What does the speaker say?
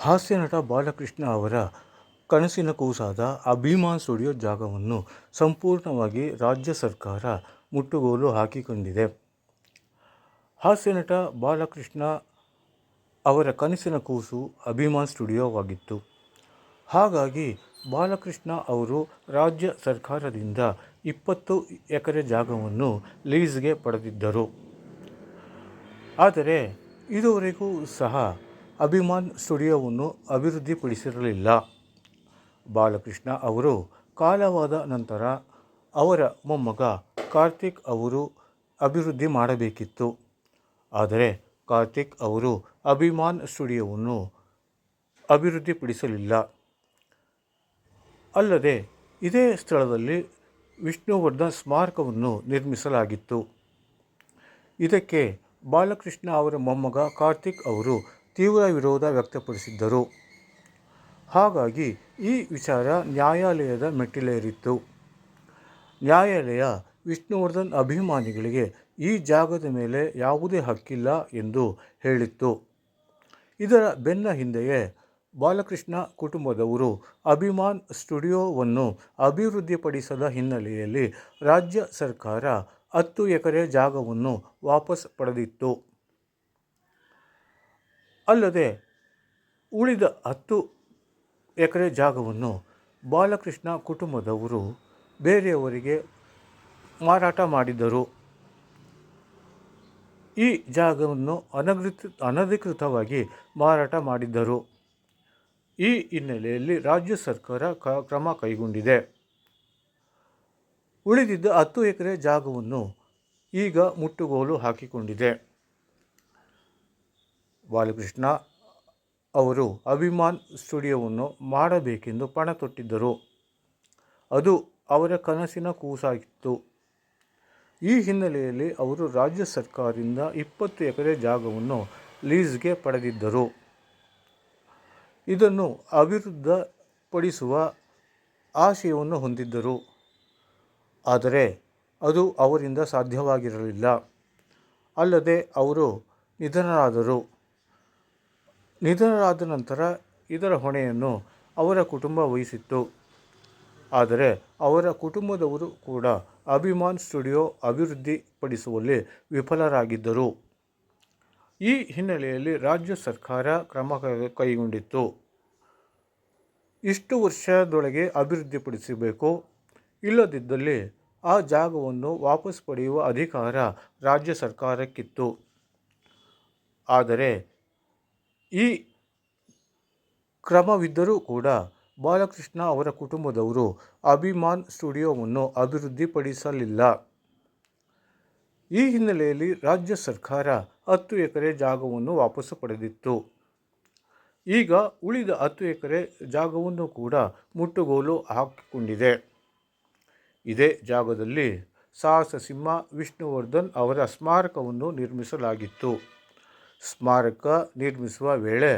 ಹಾಸ್ಯ ನಟ ಬಾಲಕೃಷ್ಣ ಅವರ ಕನಸಿನ ಕೂಸಾದ ಅಭಿಮಾನ್ ಸ್ಟುಡಿಯೋ ಜಾಗವನ್ನು ಸಂಪೂರ್ಣವಾಗಿ ರಾಜ್ಯ ಸರ್ಕಾರ ಮುಟ್ಟುಗೋಲು ಹಾಕಿಕೊಂಡಿದೆ. ಹಾಸ್ಯ ನಟ ಬಾಲಕೃಷ್ಣ ಅವರ ಕನಸಿನ ಕೂಸು ಅಭಿಮಾನ್ ಸ್ಟುಡಿಯೋವಾಗಿತ್ತು ಹಾಗಾಗಿ ಬಾಲಕೃಷ್ಣ ಅವರು ರಾಜ್ಯ ಸರ್ಕಾರದಿಂದ ಇಪ್ಪತ್ತು ಎಕರೆ ಜಾಗವನ್ನು ಲೀಸ್ಗೆ ಪಡೆದಿದ್ದರು. ಆದರೆ ಇದುವರೆಗೂ ಸಹ ಅಭಿಮಾನ್ ಸ್ಟುಡಿಯೋವನ್ನು ಅಭಿವೃದ್ಧಿಪಡಿಸಿರಲಿಲ್ಲ. ಬಾಲಕೃಷ್ಣ ಅವರು ಕಾಲವಾದ ನಂತರ ಅವರ ಮೊಮ್ಮಗ ಕಾರ್ತಿಕ್ ಅವರು ಅಭಿವೃದ್ಧಿ ಮಾಡಬೇಕಿತ್ತು. ಆದರೆ ಕಾರ್ತಿಕ್ ಅವರು ಅಭಿಮಾನ್ ಸ್ಟುಡಿಯೋವನ್ನು ಅಭಿವೃದ್ಧಿಪಡಿಸಲಿಲ್ಲ. ಅಲ್ಲದೆ ಇದೇ ಸ್ಥಳದಲ್ಲಿ ವಿಷ್ಣುವರ್ಧನ್ ಸ್ಮಾರಕವನ್ನು ನಿರ್ಮಿಸಲಾಗಿತ್ತು. ಇದಕ್ಕೆ ಬಾಲಕೃಷ್ಣ ಅವರ ಮೊಮ್ಮಗ ಕಾರ್ತಿಕ್ ಅವರು ತೀವ್ರ ವಿರೋಧ ವ್ಯಕ್ತಪಡಿಸಿದ್ದರು. ಹಾಗಾಗಿ ಈ ವಿಚಾರ ನ್ಯಾಯಾಲಯದ ಮೆಟ್ಟಿಲೇರಿತ್ತು. ನ್ಯಾಯಾಲಯ ವಿಷ್ಣುವರ್ಧನ್ ಅಭಿಮಾನಿಗಳಿಗೆ ಈ ಜಾಗದ ಮೇಲೆ ಯಾವುದೇ ಹಕ್ಕಿಲ್ಲ ಎಂದು ಹೇಳಿತ್ತು. ಇದರ ಬೆನ್ನ ಹಿಂದೆಯೇ ಬಾಲಕೃಷ್ಣ ಕುಟುಂಬದವರು ಅಭಿಮಾನ್ ಸ್ಟುಡಿಯೋವನ್ನು ಅಭಿವೃದ್ಧಿಪಡಿಸದ ಹಿನ್ನೆಲೆಯಲ್ಲಿ ರಾಜ್ಯ ಸರ್ಕಾರ ಹತ್ತು ಎಕರೆ ಜಾಗವನ್ನು ವಾಪಸ್ ಪಡೆದಿತ್ತು. ಅಲ್ಲದೆ ಉಳಿದ ಹತ್ತು ಎಕರೆ ಜಾಗವನ್ನು ಬಾಲಕೃಷ್ಣ ಕುಟುಂಬದವರು ಬೇರೆಯವರಿಗೆ ಮಾರಾಟ ಮಾಡಿದ್ದರು ಈ ಜಾಗವನ್ನು ಅನಧಿಕೃತ, ಅನಧಿಕೃತವಾಗಿ ಮಾರಾಟ ಮಾಡಿದ್ದರು ಈ ಹಿನ್ನೆಲೆಯಲ್ಲಿ ರಾಜ್ಯ ಸರ್ಕಾರ ಕ, ಕ್ರಮ ಕೈಗೊಂಡಿದೆ. ಉಳಿದಿದ್ದ ಹತ್ತು ಎಕರೆ ಜಾಗವನ್ನು ಈಗ ಮುಟ್ಟುಗೋಲು ಹಾಕಿಕೊಂಡಿದೆ. ಬಾಲಕೃಷ್ಣ ಅವರು ಅಭಿಮಾನ್ ಸ್ಟುಡಿಯೋವನ್ನು ಮಾಡಬೇಕೆಂದು ಪಣ ತೊಟ್ಟಿದ್ದರು. ಅದು ಅವರ ಕನಸಿನ ಕೂಸಾಗಿತ್ತು. ಈ ಹಿನ್ನೆಲೆಯಲ್ಲಿ ಅವರು ರಾಜ್ಯ ಸರ್ಕಾರದಿಂದ ಇಪ್ಪತ್ತು ಎಕರೆ ಜಾಗವನ್ನು ಲೀಸ್ಗೆ ಪಡೆದಿದ್ದರು. ಇದನ್ನು ಅಭಿವೃದ್ಧಿಪಡಿಸುವ ಆಶಯವನ್ನು ಹೊಂದಿದ್ದರು. ಆದರೆ ಅದು ಅವರಿಂದ ಸಾಧ್ಯವಾಗಿರಲಿಲ್ಲ. ಅಲ್ಲದೆ ಅವರು ನಿಧನರಾದರು. ನಿಧನರಾದ ನಂತರ ಇದರ ಹೊಣೆಯನ್ನು ಅವರ ಕುಟುಂಬ ವಹಿಸಿತ್ತು. ಆದರೆ ಅವರ ಕುಟುಂಬದವರು ಕೂಡ ಅಭಿಮಾನ್ ಸ್ಟುಡಿಯೋ ಅಭಿವೃದ್ಧಿಪಡಿಸುವಲ್ಲಿ ವಿಫಲರಾಗಿದ್ದರು. ಈ ಹಿನ್ನೆಲೆಯಲ್ಲಿ ರಾಜ್ಯ ಸರ್ಕಾರ ಕ್ರಮ ಕೈಗೊಂಡಿತ್ತು. ಇಷ್ಟು ವರ್ಷದೊಳಗೆ ಅಭಿವೃದ್ಧಿಪಡಿಸಬೇಕು. ಇಲ್ಲದಿದ್ದಲ್ಲಿ ಆ ಜಾಗವನ್ನು ವಾಪಸ್ ಪಡೆಯುವ ಅಧಿಕಾರ ರಾಜ್ಯ ಸರ್ಕಾರಕ್ಕಿತ್ತು. ಆದರೆ ಈ ಕ್ರಮವಿದ್ದರೂ ಕೂಡ ಬಾಲಕೃಷ್ಣ ಅವರ ಕುಟುಂಬದವರು ಅಭಿಮಾನ್ ಸ್ಟುಡಿಯೋವನ್ನು ಅಭಿವೃದ್ಧಿಪಡಿಸಲಿಲ್ಲ. ಈ ಹಿನ್ನೆಲೆಯಲ್ಲಿ ರಾಜ್ಯ ಸರ್ಕಾರ ಹತ್ತು ಎಕರೆ ಜಾಗವನ್ನು ವಾಪಸ್ಸು ಪಡೆದಿತ್ತು. ಈಗ ಉಳಿದ ಹತ್ತು ಎಕರೆ ಜಾಗವನ್ನು ಕೂಡ ಮುಟ್ಟುಗೋಲು ಹಾಕಿಕೊಂಡಿದೆ. ಇದೇ ಜಾಗದಲ್ಲಿ ಸಾಹಸ ಸಿಂಹ ವಿಷ್ಣುವರ್ಧನ್ ಅವರ ಸ್ಮಾರಕವನ್ನು ನಿರ್ಮಿಸಲಾಗಿತ್ತು. ಸ್ಮಾರಕ ನಿರ್ಮಿಸುವ ವೇಳೆ